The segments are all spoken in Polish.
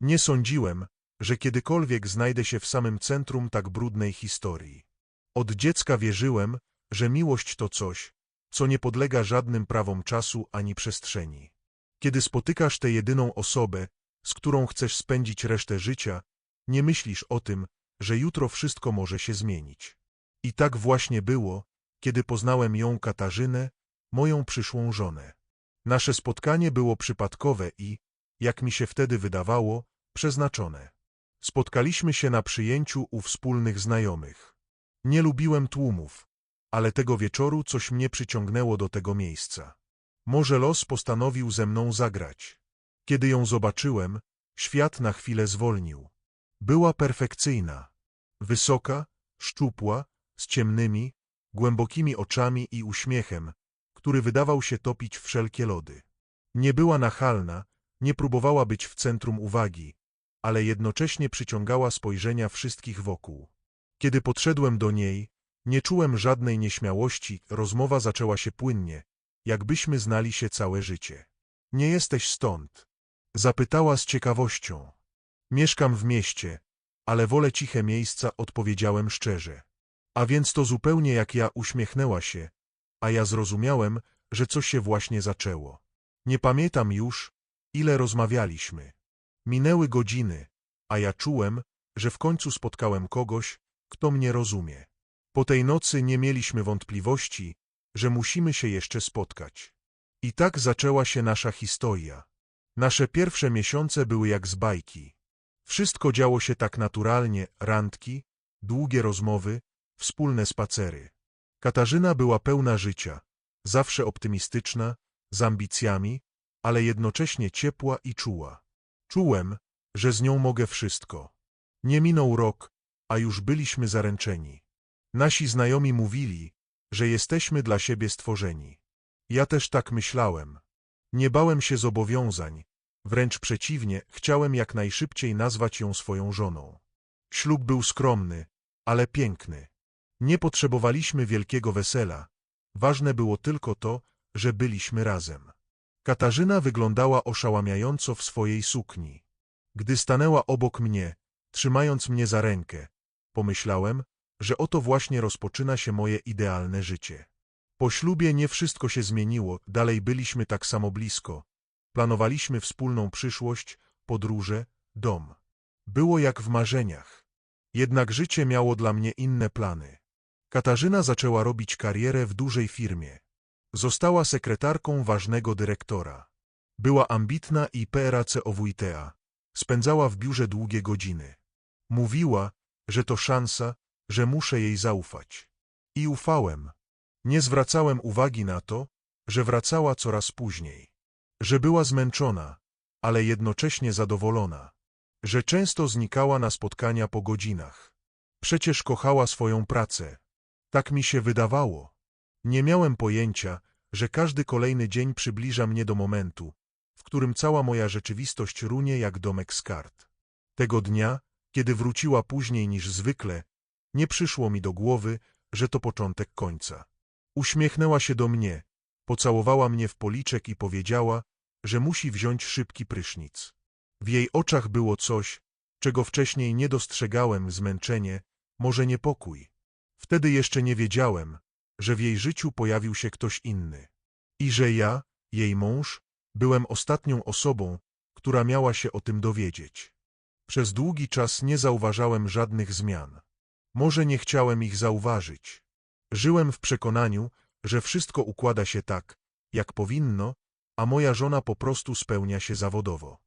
Nie sądziłem, że kiedykolwiek znajdę się w samym centrum tak brudnej historii. Od dziecka wierzyłem, że miłość to coś, co nie podlega żadnym prawom czasu ani przestrzeni. Kiedy spotykasz tę jedyną osobę, z którą chcesz spędzić resztę życia, nie myślisz o tym, że jutro wszystko może się zmienić. I tak właśnie było, kiedy poznałem ją Katarzynę, moją przyszłą żonę. Nasze spotkanie było przypadkowe i, jak mi się wtedy wydawało, przeznaczone. Spotkaliśmy się na przyjęciu u wspólnych znajomych. Nie lubiłem tłumów, ale tego wieczoru coś mnie przyciągnęło do tego miejsca. Może los postanowił ze mną zagrać. Kiedy ją zobaczyłem, świat na chwilę zwolnił. Była perfekcyjna. Wysoka, szczupła, z ciemnymi, głębokimi oczami i uśmiechem, który wydawał się topić wszelkie lody. Nie była nachalna, nie próbowała być w centrum uwagi, ale jednocześnie przyciągała spojrzenia wszystkich wokół. Kiedy podszedłem do niej, nie czułem żadnej nieśmiałości, rozmowa zaczęła się płynnie, jakbyśmy znali się całe życie. Nie jesteś stąd? Zapytała z ciekawością. Mieszkam w mieście, ale wolę ciche miejsca, odpowiedziałem szczerze. A więc to zupełnie jak ja uśmiechnęła się, a ja zrozumiałem, że coś się właśnie zaczęło. Nie pamiętam już, ile rozmawialiśmy. Minęły godziny, a ja czułem, że w końcu spotkałem kogoś, kto mnie rozumie. Po tej nocy nie mieliśmy wątpliwości, że musimy się jeszcze spotkać. I tak zaczęła się nasza historia. Nasze pierwsze miesiące były jak z bajki. Wszystko działo się tak naturalnie, randki, długie rozmowy, wspólne spacery. Katarzyna była pełna życia, zawsze optymistyczna, z ambicjami, ale jednocześnie ciepła i czuła. Czułem, że z nią mogę wszystko. Nie minął rok, a już byliśmy zaręczeni. Nasi znajomi mówili, że jesteśmy dla siebie stworzeni. Ja też tak myślałem. Nie bałem się zobowiązań, wręcz przeciwnie, chciałem jak najszybciej nazwać ją swoją żoną. Ślub był skromny, ale piękny. Nie potrzebowaliśmy wielkiego wesela. Ważne było tylko to, że byliśmy razem. Katarzyna wyglądała oszałamiająco w swojej sukni. Gdy stanęła obok mnie, trzymając mnie za rękę, pomyślałem, że oto właśnie rozpoczyna się moje idealne życie. Po ślubie nie wszystko się zmieniło, dalej byliśmy tak samo blisko. Planowaliśmy wspólną przyszłość, podróże, dom. Było jak w marzeniach. Jednak życie miało dla mnie inne plany. Katarzyna zaczęła robić karierę w dużej firmie. Została sekretarką ważnego dyrektora. Była ambitna i PRACOWITA. Spędzała w biurze długie godziny. Mówiła, że to szansa, że muszę jej zaufać. I ufałem. Nie zwracałem uwagi na to, że wracała coraz później. Że była zmęczona, ale jednocześnie zadowolona. Że często znikała na spotkania po godzinach. Przecież kochała swoją pracę. Tak mi się wydawało. Nie miałem pojęcia, że każdy kolejny dzień przybliża mnie do momentu, w którym cała moja rzeczywistość runie jak domek z kart. Tego dnia, kiedy wróciła później niż zwykle, nie przyszło mi do głowy, że to początek końca. Uśmiechnęła się do mnie, pocałowała mnie w policzek i powiedziała, że musi wziąć szybki prysznic. W jej oczach było coś, czego wcześniej nie dostrzegałem, zmęczenie, może niepokój. Wtedy jeszcze nie wiedziałem, że w jej życiu pojawił się ktoś inny. I że ja, jej mąż, byłem ostatnią osobą, która miała się o tym dowiedzieć. Przez długi czas nie zauważałem żadnych zmian. Może nie chciałem ich zauważyć. Żyłem w przekonaniu, że wszystko układa się tak, jak powinno, a moja żona po prostu spełnia się zawodowo.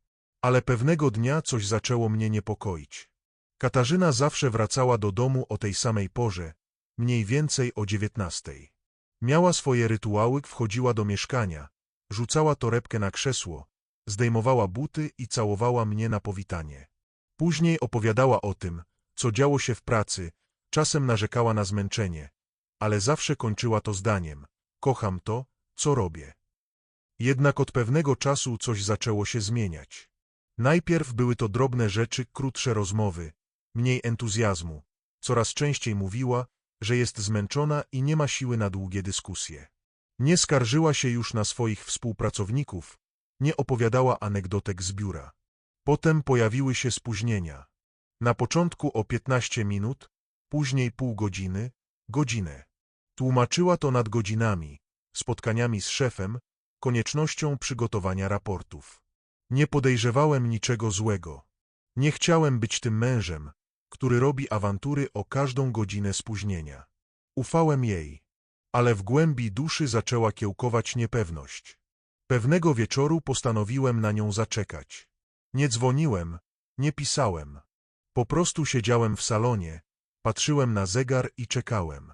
Ale pewnego dnia coś zaczęło mnie niepokoić. Katarzyna zawsze wracała do domu o tej samej porze, mniej więcej o dziewiętnastej. Miała swoje rytuały, wchodziła do mieszkania, rzucała torebkę na krzesło, zdejmowała buty i całowała mnie na powitanie. Później opowiadała o tym, co działo się w pracy, czasem narzekała na zmęczenie, ale zawsze kończyła to zdaniem: Kocham to, co robię. Jednak od pewnego czasu coś zaczęło się zmieniać. Najpierw były to drobne rzeczy, krótsze rozmowy, mniej entuzjazmu. Coraz częściej mówiła, że jest zmęczona i nie ma siły na długie dyskusje. Nie skarżyła się już na swoich współpracowników, nie opowiadała anegdotek z biura. Potem pojawiły się spóźnienia. Na początku o 15 minut, później pół godziny, godzinę. Tłumaczyła to nadgodzinami, spotkaniami z szefem, koniecznością przygotowania raportów. Nie podejrzewałem niczego złego. Nie chciałem być tym mężem, który robi awantury o każdą godzinę spóźnienia. Ufałem jej, ale w głębi duszy zaczęła kiełkować niepewność. Pewnego wieczoru postanowiłem na nią zaczekać. Nie dzwoniłem, nie pisałem. Po prostu siedziałem w salonie, patrzyłem na zegar i czekałem.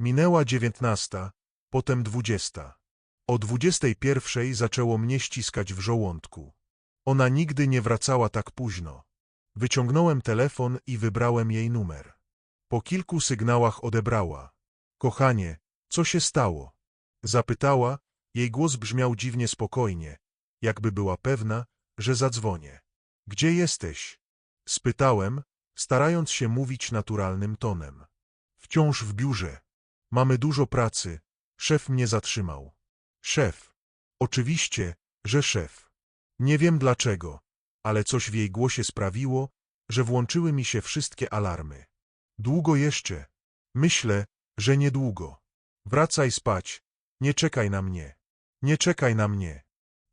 Minęła dziewiętnasta, potem dwudziesta. O dwudziestej pierwszej zaczęło mnie ściskać w żołądku. Ona nigdy nie wracała tak późno. Wyciągnąłem telefon i wybrałem jej numer. Po kilku sygnałach odebrała. Kochanie, co się stało? Zapytała, jej głos brzmiał dziwnie spokojnie, jakby była pewna, że zadzwonię. Gdzie jesteś? Spytałem, starając się mówić naturalnym tonem. Wciąż w biurze. Mamy dużo pracy. Szef mnie zatrzymał. Szef. Oczywiście, że szef. Nie wiem dlaczego, ale coś w jej głosie sprawiło, że włączyły mi się wszystkie alarmy. Długo jeszcze? Myślę, że niedługo. Wracaj spać. Nie czekaj na mnie. Nie czekaj na mnie.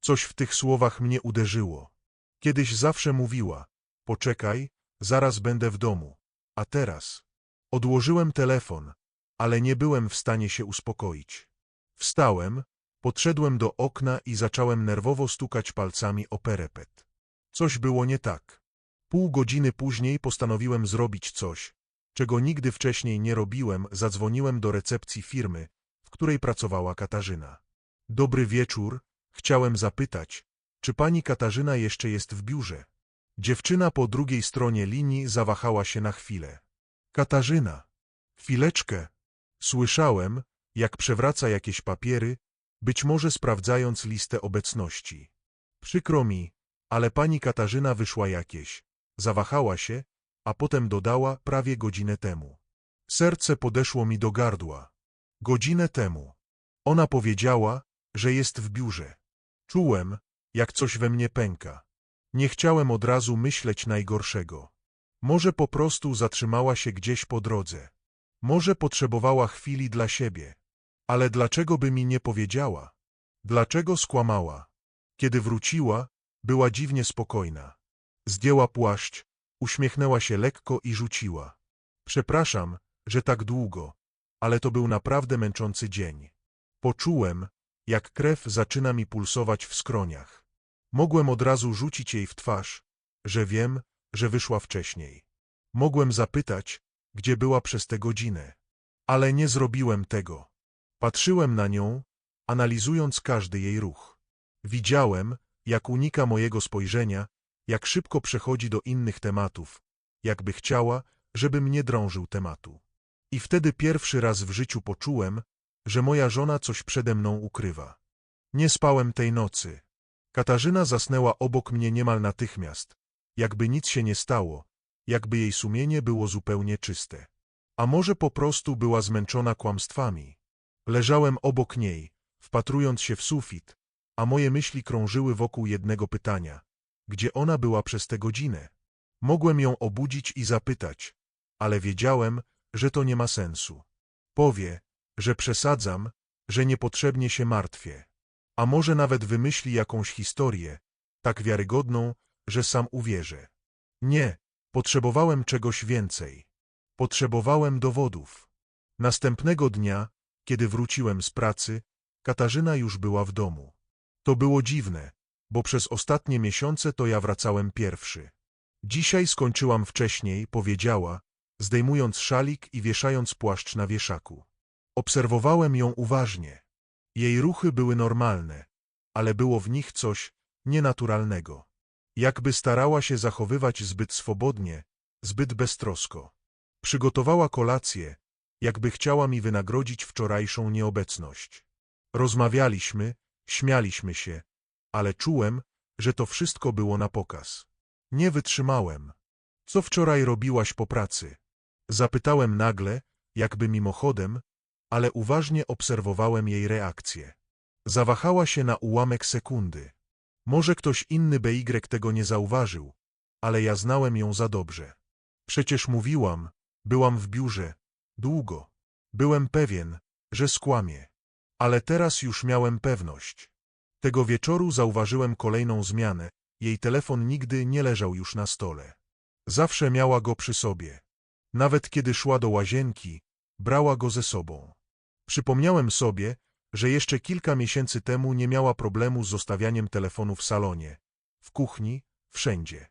Coś w tych słowach mnie uderzyło. Kiedyś zawsze mówiła, poczekaj, zaraz będę w domu. A teraz? Odłożyłem telefon, ale nie byłem w stanie się uspokoić. Wstałem, podszedłem do okna i zacząłem nerwowo stukać palcami o perepet. Coś było nie tak. Pół godziny później postanowiłem zrobić coś, czego nigdy wcześniej nie robiłem, zadzwoniłem do recepcji firmy, w której pracowała Katarzyna. Dobry wieczór, chciałem zapytać, czy pani Katarzyna jeszcze jest w biurze? Dziewczyna po drugiej stronie linii zawahała się na chwilę. Katarzyna. Chwileczkę. Słyszałem, jak przewraca jakieś papiery, być może sprawdzając listę obecności. Przykro mi, ale pani Katarzyna wyszła jakieś. Zawahała się, a potem dodała prawie godzinę temu. Serce podeszło mi do gardła. Godzinę temu. Ona powiedziała, że jest w biurze. Czułem, jak coś we mnie pęka. Nie chciałem od razu myśleć najgorszego. Może po prostu zatrzymała się gdzieś po drodze. Może potrzebowała chwili dla siebie. Ale dlaczego by mi nie powiedziała? Dlaczego skłamała? Kiedy wróciła, była dziwnie spokojna. Zdjęła płaszcz, uśmiechnęła się lekko i rzuciła. Przepraszam, że tak długo, ale to był naprawdę męczący dzień. Poczułem, jak krew zaczyna mi pulsować w skroniach. Mogłem od razu rzucić jej w twarz, że wiem, że wyszła wcześniej. Mogłem zapytać, gdzie była przez tę godzinę. Ale nie zrobiłem tego. Patrzyłem na nią, analizując każdy jej ruch. Widziałem, jak unika mojego spojrzenia, jak szybko przechodzi do innych tematów, jakby chciała, żebym nie drążył tematu. I wtedy pierwszy raz w życiu poczułem, że moja żona coś przede mną ukrywa. Nie spałem tej nocy. Katarzyna zasnęła obok mnie niemal natychmiast, jakby nic się nie stało, jakby jej sumienie było zupełnie czyste. A może po prostu była zmęczona kłamstwami. Leżałem obok niej, wpatrując się w sufit, a moje myśli krążyły wokół jednego pytania. Gdzie ona była przez tę godzinę? Mogłem ją obudzić i zapytać, ale wiedziałem, że to nie ma sensu. Powie, że przesadzam, że niepotrzebnie się martwię. A może nawet wymyśli jakąś historię, tak wiarygodną, że sam uwierzę. Nie, potrzebowałem czegoś więcej. Potrzebowałem dowodów. Następnego dnia, kiedy wróciłem z pracy, Katarzyna już była w domu. To było dziwne, bo przez ostatnie miesiące to ja wracałem pierwszy. Dzisiaj skończyłam wcześniej, powiedziała, zdejmując szalik i wieszając płaszcz na wieszaku. Obserwowałem ją uważnie. Jej ruchy były normalne, ale było w nich coś nienaturalnego. Jakby starała się zachowywać zbyt swobodnie, zbyt beztrosko. Przygotowała kolację, jakby chciała mi wynagrodzić wczorajszą nieobecność. Rozmawialiśmy, śmialiśmy się, ale czułem, że to wszystko było na pokaz. Nie wytrzymałem. Co wczoraj robiłaś po pracy? Zapytałem nagle, jakby mimochodem, ale uważnie obserwowałem jej reakcję. Zawahała się na ułamek sekundy. Może ktoś inny BY tego nie zauważył, ale ja znałem ją za dobrze. Przecież mówiłam, byłam w biurze, długo. Byłem pewien, że skłamie. Ale teraz już miałem pewność. Tego wieczoru zauważyłem kolejną zmianę. Jej telefon nigdy nie leżał już na stole. Zawsze miała go przy sobie. Nawet kiedy szła do łazienki, brała go ze sobą. Przypomniałem sobie, że jeszcze kilka miesięcy temu nie miała problemu z zostawianiem telefonu w salonie, w kuchni, wszędzie.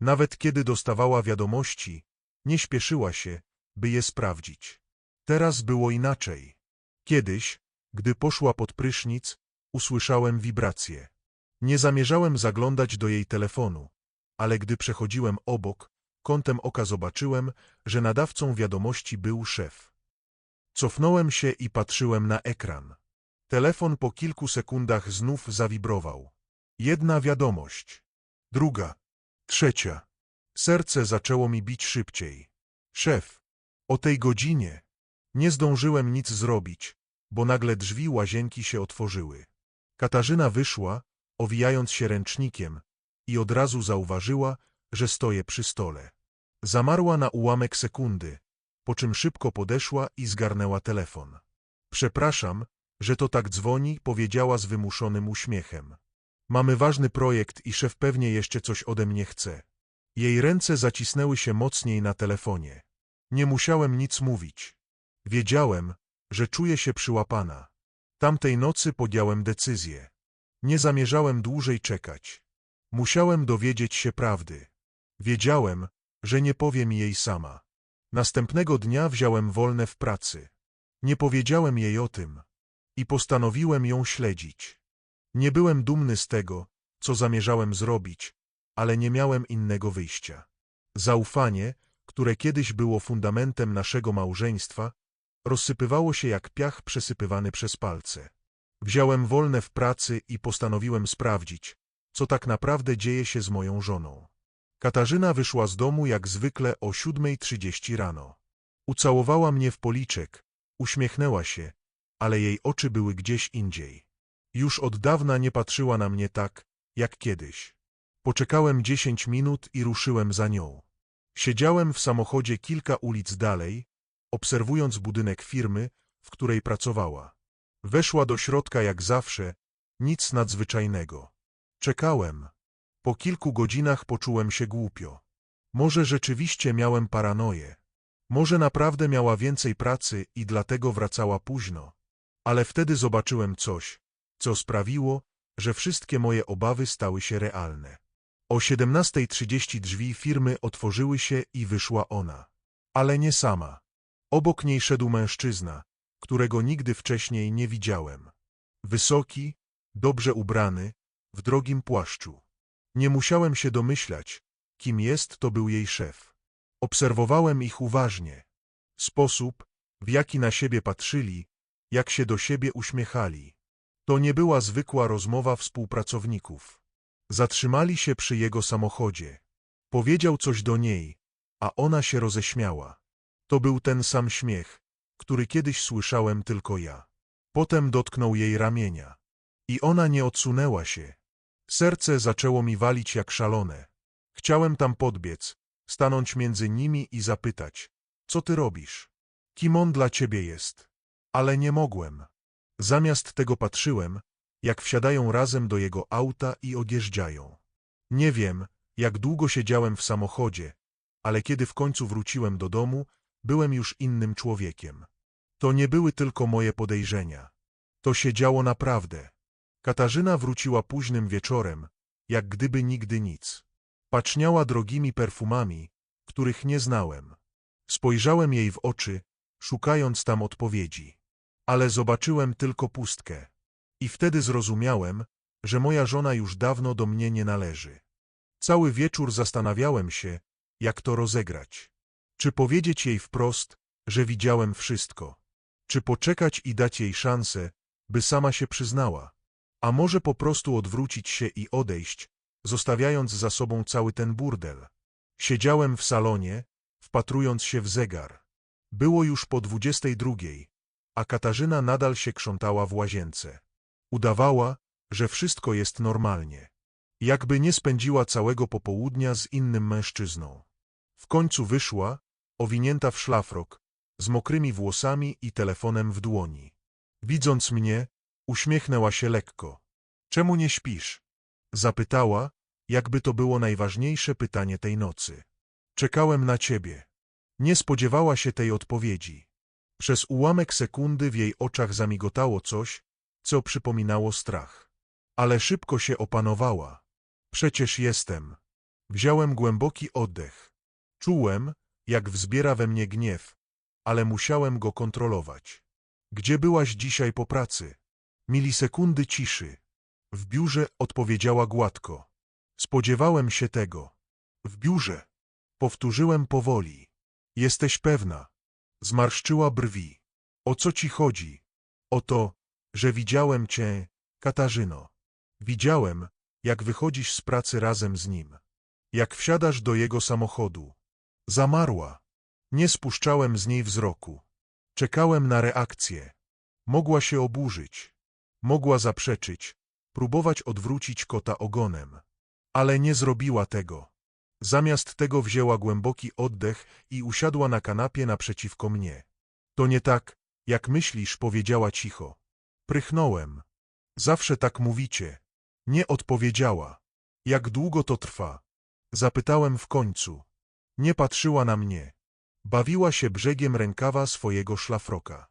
Nawet kiedy dostawała wiadomości, nie śpieszyła się, by je sprawdzić. Teraz było inaczej. Kiedyś, gdy poszła pod prysznic, usłyszałem wibrację. Nie zamierzałem zaglądać do jej telefonu, ale gdy przechodziłem obok, kątem oka zobaczyłem, że nadawcą wiadomości był szef. Cofnąłem się i patrzyłem na ekran. Telefon po kilku sekundach znów zawibrował. Jedna wiadomość. Druga. Trzecia. Serce zaczęło mi bić szybciej. Szef. O tej godzinie. Nie zdążyłem nic zrobić, bo nagle drzwi łazienki się otworzyły. Katarzyna wyszła, owijając się ręcznikiem, i od razu zauważyła, że stoję przy stole. Zamarła na ułamek sekundy, po czym szybko podeszła i zgarnęła telefon. Przepraszam, że to tak dzwoni, powiedziała z wymuszonym uśmiechem. Mamy ważny projekt i szef pewnie jeszcze coś ode mnie chce. Jej ręce zacisnęły się mocniej na telefonie. Nie musiałem nic mówić. Wiedziałem, że czuję się przyłapana. Tamtej nocy podjąłem decyzję. Nie zamierzałem dłużej czekać. Musiałem dowiedzieć się prawdy. Wiedziałem, że nie powiem jej sama. Następnego dnia wziąłem wolne w pracy. Nie powiedziałem jej o tym i postanowiłem ją śledzić. Nie byłem dumny z tego, co zamierzałem zrobić, ale nie miałem innego wyjścia. Zaufanie, które kiedyś było fundamentem naszego małżeństwa, rozsypywało się jak piach przesypywany przez palce. Wziąłem wolne w pracy i postanowiłem sprawdzić, co tak naprawdę dzieje się z moją żoną. Katarzyna wyszła z domu jak zwykle o 7.30 rano. Ucałowała mnie w policzek, uśmiechnęła się, ale jej oczy były gdzieś indziej. Już od dawna nie patrzyła na mnie tak, jak kiedyś. Poczekałem dziesięć minut i ruszyłem za nią. Siedziałem w samochodzie kilka ulic dalej, obserwując budynek firmy, w której pracowała. Weszła do środka jak zawsze, nic nadzwyczajnego. Czekałem. Po kilku godzinach poczułem się głupio. Może rzeczywiście miałem paranoję. Może naprawdę miała więcej pracy i dlatego wracała późno. Ale wtedy zobaczyłem coś, co sprawiło, że wszystkie moje obawy stały się realne. O 17.30 drzwi firmy otworzyły się i wyszła ona. Ale nie sama. Obok niej szedł mężczyzna, którego nigdy wcześniej nie widziałem. Wysoki, dobrze ubrany, w drogim płaszczu. Nie musiałem się domyślać, kim jest, to był jej szef. Obserwowałem ich uważnie. Sposób, w jaki na siebie patrzyli, jak się do siebie uśmiechali. To nie była zwykła rozmowa współpracowników. Zatrzymali się przy jego samochodzie. Powiedział coś do niej, a ona się roześmiała. To był ten sam śmiech, który kiedyś słyszałem tylko ja. Potem dotknął jej ramienia. I ona nie odsunęła się. Serce zaczęło mi walić jak szalone. Chciałem tam podbiec, stanąć między nimi i zapytać, co ty robisz? Kim on dla ciebie jest? Ale nie mogłem. Zamiast tego patrzyłem, jak wsiadają razem do jego auta i odjeżdżają. Nie wiem, jak długo siedziałem w samochodzie, ale kiedy w końcu wróciłem do domu, byłem już innym człowiekiem. To nie były tylko moje podejrzenia. To się działo naprawdę. Katarzyna wróciła późnym wieczorem, jak gdyby nigdy nic. Paczniała drogimi perfumami, których nie znałem. Spojrzałem jej w oczy, szukając tam odpowiedzi. Ale zobaczyłem tylko pustkę. I wtedy zrozumiałem, że moja żona już dawno do mnie nie należy. Cały wieczór zastanawiałem się, jak to rozegrać. Czy powiedzieć jej wprost, że widziałem wszystko? Czy poczekać i dać jej szansę, by sama się przyznała? A może po prostu odwrócić się i odejść, zostawiając za sobą cały ten burdel? Siedziałem w salonie, wpatrując się w zegar. Było już po dwudziestej drugiej, a Katarzyna nadal się krzątała w łazience. Udawała, że wszystko jest normalnie. Jakby nie spędziła całego popołudnia z innym mężczyzną. W końcu wyszła, owinięta w szlafrok, z mokrymi włosami i telefonem w dłoni. Widząc mnie, uśmiechnęła się lekko. Czemu nie śpisz? Zapytała, jakby to było najważniejsze pytanie tej nocy. Czekałem na ciebie. Nie spodziewała się tej odpowiedzi. Przez ułamek sekundy w jej oczach zamigotało coś, co przypominało strach. Ale szybko się opanowała. Przecież jestem. Wziąłem głęboki oddech. Czułem, jak wzbiera we mnie gniew, ale musiałem go kontrolować. Gdzie byłaś dzisiaj po pracy? Milisekundy ciszy. W biurze odpowiedziała gładko. Spodziewałem się tego. W biurze. Powtórzyłem powoli. Jesteś pewna. Zmarszczyła brwi. O co ci chodzi? O to, że widziałem cię, Katarzyno. Widziałem, jak wychodzisz z pracy razem z nim. Jak wsiadasz do jego samochodu. Zamarła. Nie spuszczałem z niej wzroku. Czekałem na reakcję. Mogła się oburzyć. Mogła zaprzeczyć, próbować odwrócić kota ogonem. Ale nie zrobiła tego. Zamiast tego wzięła głęboki oddech i usiadła na kanapie naprzeciwko mnie. To nie tak, jak myślisz, powiedziała cicho. Prychnąłem. Zawsze tak mówicie. Nie odpowiedziała. Jak długo to trwa? Zapytałem w końcu. Nie patrzyła na mnie. Bawiła się brzegiem rękawa swojego szlafroka.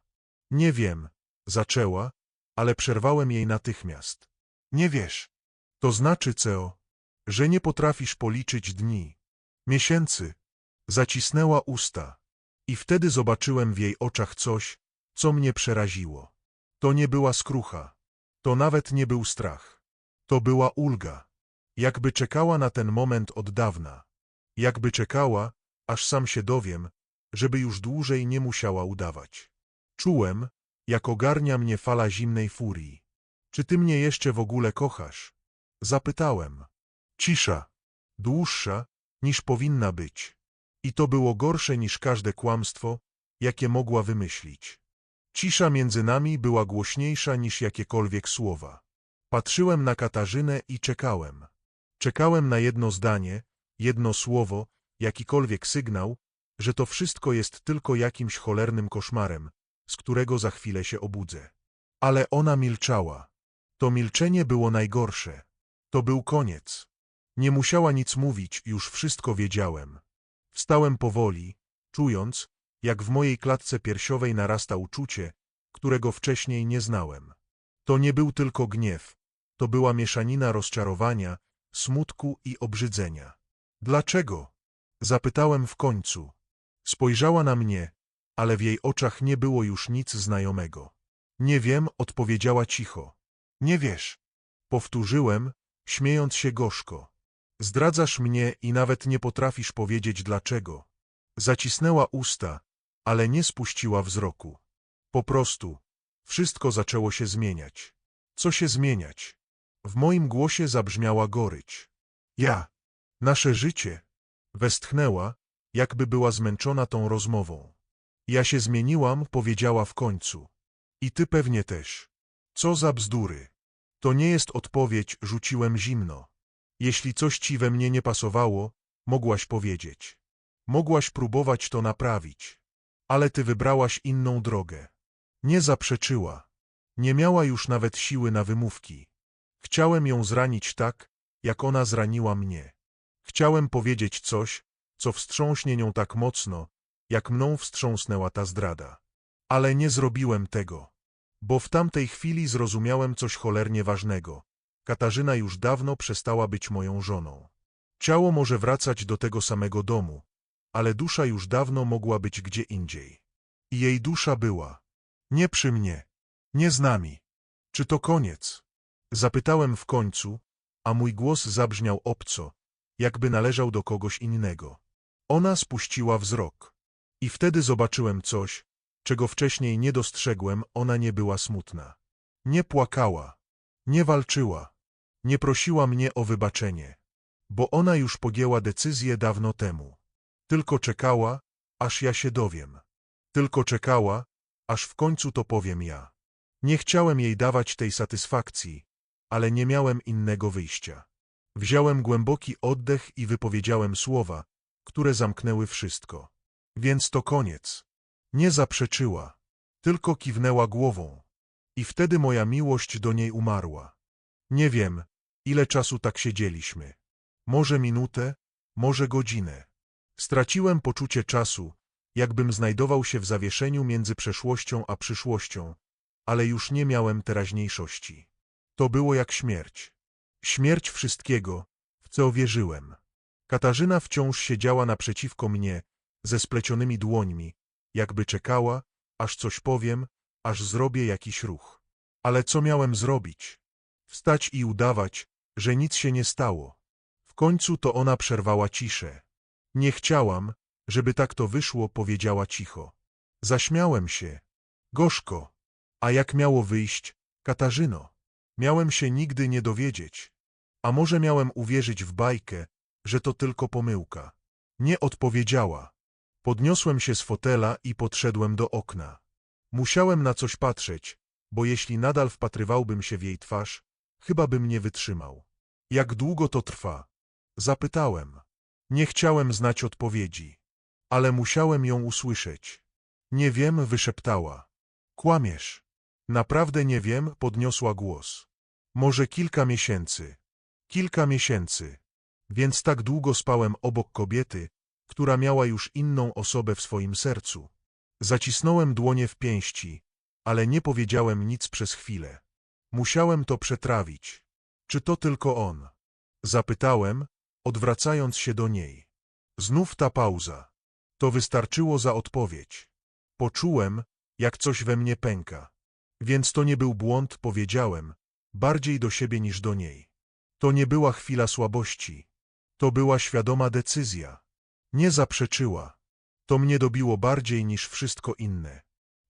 Nie wiem, zaczęła, ale przerwałem jej natychmiast. Nie wiesz. To znaczy, Ceo, że nie potrafisz policzyć dni, miesięcy. Zacisnęła usta. I wtedy zobaczyłem w jej oczach coś, co mnie przeraziło. To nie była skrucha. To nawet nie był strach. To była ulga. Jakby czekała na ten moment od dawna. Jakby czekała, aż sam się dowiem, żeby już dłużej nie musiała udawać. Czułem, jak ogarnia mnie fala zimnej furii. Czy ty mnie jeszcze w ogóle kochasz? Zapytałem. Cisza. Dłuższa, niż powinna być. I to było gorsze niż każde kłamstwo, jakie mogła wymyślić. Cisza między nami była głośniejsza niż jakiekolwiek słowa. Patrzyłem na Katarzynę i czekałem. Czekałem na jedno zdanie, jedno słowo, jakikolwiek sygnał, że to wszystko jest tylko jakimś cholernym koszmarem, z którego za chwilę się obudzę. Ale ona milczała. To milczenie było najgorsze. To był koniec. Nie musiała nic mówić, już wszystko wiedziałem. Wstałem powoli, czując, jak w mojej klatce piersiowej narasta uczucie, którego wcześniej nie znałem. To nie był tylko gniew, to była mieszanina rozczarowania, smutku i obrzydzenia. Dlaczego? Zapytałem w końcu. Spojrzała na mnie, ale w jej oczach nie było już nic znajomego. Nie wiem, odpowiedziała cicho. Nie wiesz. Powtórzyłem, śmiejąc się gorzko. Zdradzasz mnie i nawet nie potrafisz powiedzieć dlaczego. Zacisnęła usta, ale nie spuściła wzroku. Po prostu. Wszystko zaczęło się zmieniać. Co się zmieniać? W moim głosie zabrzmiała gorycz. Ja. Nasze życie. Westchnęła, jakby była zmęczona tą rozmową. Ja się zmieniłam, powiedziała w końcu. I ty pewnie też. Co za bzdury. To nie jest odpowiedź, rzuciłem zimno. Jeśli coś ci we mnie nie pasowało, mogłaś powiedzieć. Mogłaś próbować to naprawić. Ale ty wybrałaś inną drogę. Nie zaprzeczyła. Nie miała już nawet siły na wymówki. Chciałem ją zranić tak, jak ona zraniła mnie. Chciałem powiedzieć coś, co wstrząśnie nią tak mocno, jak mną wstrząsnęła ta zdrada. Ale nie zrobiłem tego. Bo w tamtej chwili zrozumiałem coś cholernie ważnego. Katarzyna już dawno przestała być moją żoną. Ciało może wracać do tego samego domu, ale dusza już dawno mogła być gdzie indziej. I jej dusza była. Nie przy mnie. Nie z nami. Czy to koniec? Zapytałem w końcu, a mój głos zabrzmiał obco, jakby należał do kogoś innego. Ona spuściła wzrok. I wtedy zobaczyłem coś, czego wcześniej nie dostrzegłem, ona nie była smutna. Nie płakała. Nie walczyła. Nie prosiła mnie o wybaczenie. Bo ona już podjęła decyzję dawno temu. Tylko czekała, aż ja się dowiem. Tylko czekała, aż w końcu to powiem ja. Nie chciałem jej dawać tej satysfakcji, ale nie miałem innego wyjścia. Wziąłem głęboki oddech i wypowiedziałem słowa, które zamknęły wszystko. Więc to koniec. Nie zaprzeczyła, tylko kiwnęła głową. I wtedy moja miłość do niej umarła. Nie wiem, ile czasu tak siedzieliśmy. Może minutę, może godzinę. Straciłem poczucie czasu, jakbym znajdował się w zawieszeniu między przeszłością a przyszłością, ale już nie miałem teraźniejszości. To było jak śmierć. Śmierć wszystkiego, w co wierzyłem. Katarzyna wciąż siedziała naprzeciwko mnie, ze splecionymi dłońmi, jakby czekała, aż coś powiem, aż zrobię jakiś ruch. Ale co miałem zrobić? Wstać i udawać, że nic się nie stało. W końcu to ona przerwała ciszę. Nie chciałam, żeby tak to wyszło, powiedziała cicho. Zaśmiałem się. Gorzko. A jak miało wyjść, Katarzyno? Miałem się nigdy nie dowiedzieć. A może miałem uwierzyć w bajkę, że to tylko pomyłka. Nie odpowiedziała. Podniosłem się z fotela i podszedłem do okna. Musiałem na coś patrzeć, bo jeśli nadal wpatrywałbym się w jej twarz, chyba bym nie wytrzymał. Jak długo to trwa? Zapytałem. Nie chciałem znać odpowiedzi, ale musiałem ją usłyszeć. Nie wiem, wyszeptała. Kłamiesz. Naprawdę nie wiem, podniosła głos. Może kilka miesięcy. Kilka miesięcy. Więc tak długo spałem obok kobiety, która miała już inną osobę w swoim sercu. Zacisnąłem dłonie w pięści, ale nie powiedziałem nic przez chwilę. Musiałem to przetrawić. Czy to tylko on? Zapytałem, odwracając się do niej. Znów ta pauza. To wystarczyło za odpowiedź. Poczułem, jak coś we mnie pęka. Więc to nie był błąd, powiedziałem, bardziej do siebie niż do niej. To nie była chwila słabości. To była świadoma decyzja. Nie zaprzeczyła. To mnie dobiło bardziej niż wszystko inne.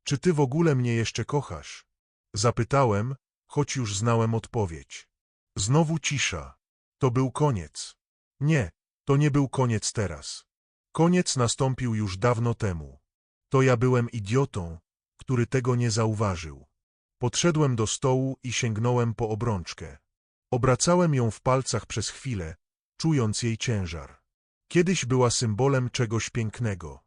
Czy ty w ogóle mnie jeszcze kochasz? Zapytałem, choć już znałem odpowiedź. Znowu cisza. To był koniec. Nie, to nie był koniec teraz. Koniec nastąpił już dawno temu. To ja byłem idiotą, który tego nie zauważył. Podszedłem do stołu i sięgnąłem po obrączkę. Obracałem ją w palcach przez chwilę, czując jej ciężar. Kiedyś była symbolem czegoś pięknego.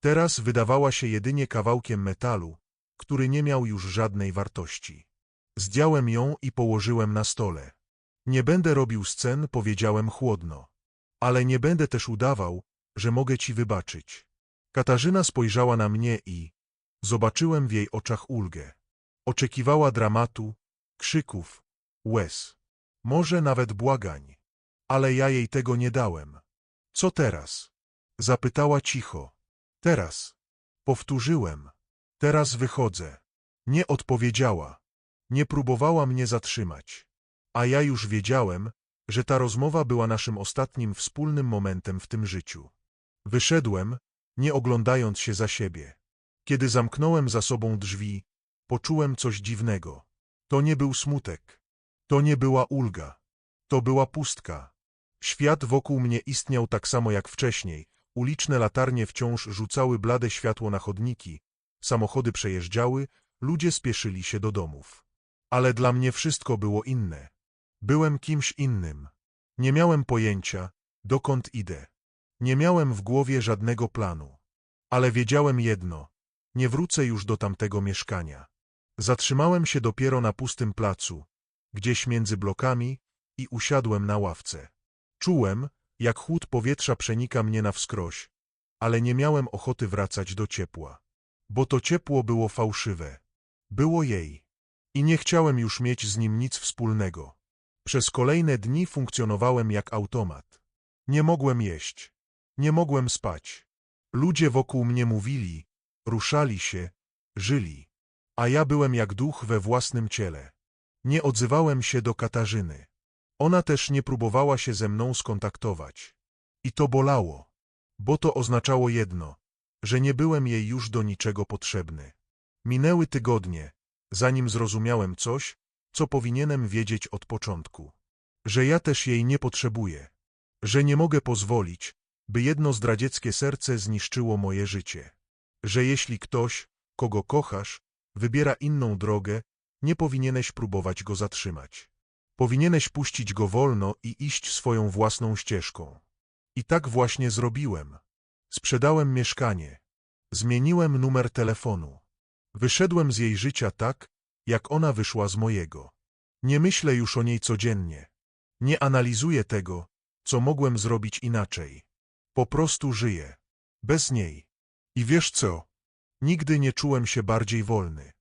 Teraz wydawała się jedynie kawałkiem metalu, który nie miał już żadnej wartości. Zdjąłem ją i położyłem na stole. Nie będę robił scen, powiedziałem chłodno. Ale nie będę też udawał, że mogę ci wybaczyć. Katarzyna spojrzała na mnie i zobaczyłem w jej oczach ulgę. Oczekiwała dramatu, krzyków, łez, może nawet błagań. Ale ja jej tego nie dałem. Co teraz? Zapytała cicho. Teraz. Powtórzyłem. Teraz wychodzę. Nie odpowiedziała. Nie próbowała mnie zatrzymać. A ja już wiedziałem, że ta rozmowa była naszym ostatnim wspólnym momentem w tym życiu. Wyszedłem, nie oglądając się za siebie. Kiedy zamknąłem za sobą drzwi, poczułem coś dziwnego. To nie był smutek. To nie była ulga. To była pustka. Świat wokół mnie istniał tak samo jak wcześniej. Uliczne latarnie wciąż rzucały blade światło na chodniki, samochody przejeżdżały, ludzie spieszyli się do domów. Ale dla mnie wszystko było inne. Byłem kimś innym. Nie miałem pojęcia, dokąd idę. Nie miałem w głowie żadnego planu. Ale wiedziałem jedno. Nie wrócę już do tamtego mieszkania. Zatrzymałem się dopiero na pustym placu, gdzieś między blokami i usiadłem na ławce. Czułem, jak chłód powietrza przenika mnie na wskroś, ale nie miałem ochoty wracać do ciepła. Bo to ciepło było fałszywe. Było jej. I nie chciałem już mieć z nim nic wspólnego. Przez kolejne dni funkcjonowałem jak automat. Nie mogłem jeść. Nie mogłem spać. Ludzie wokół mnie mówili, ruszali się, żyli. A ja byłem jak duch we własnym ciele. Nie odzywałem się do Katarzyny. Ona też nie próbowała się ze mną skontaktować. I to bolało, bo to oznaczało jedno, że nie byłem jej już do niczego potrzebny. Minęły tygodnie, zanim zrozumiałem coś, co powinienem wiedzieć od początku. Że ja też jej nie potrzebuję. Że nie mogę pozwolić, by jedno zdradzieckie serce zniszczyło moje życie. Że jeśli ktoś, kogo kochasz, wybiera inną drogę, nie powinieneś próbować go zatrzymać. Powinieneś puścić go wolno i iść swoją własną ścieżką. I tak właśnie zrobiłem. Sprzedałem mieszkanie. Zmieniłem numer telefonu. Wyszedłem z jej życia tak, jak ona wyszła z mojego. Nie myślę już o niej codziennie. Nie analizuję tego, co mogłem zrobić inaczej. Po prostu żyję. Bez niej. I wiesz co? Nigdy nie czułem się bardziej wolny.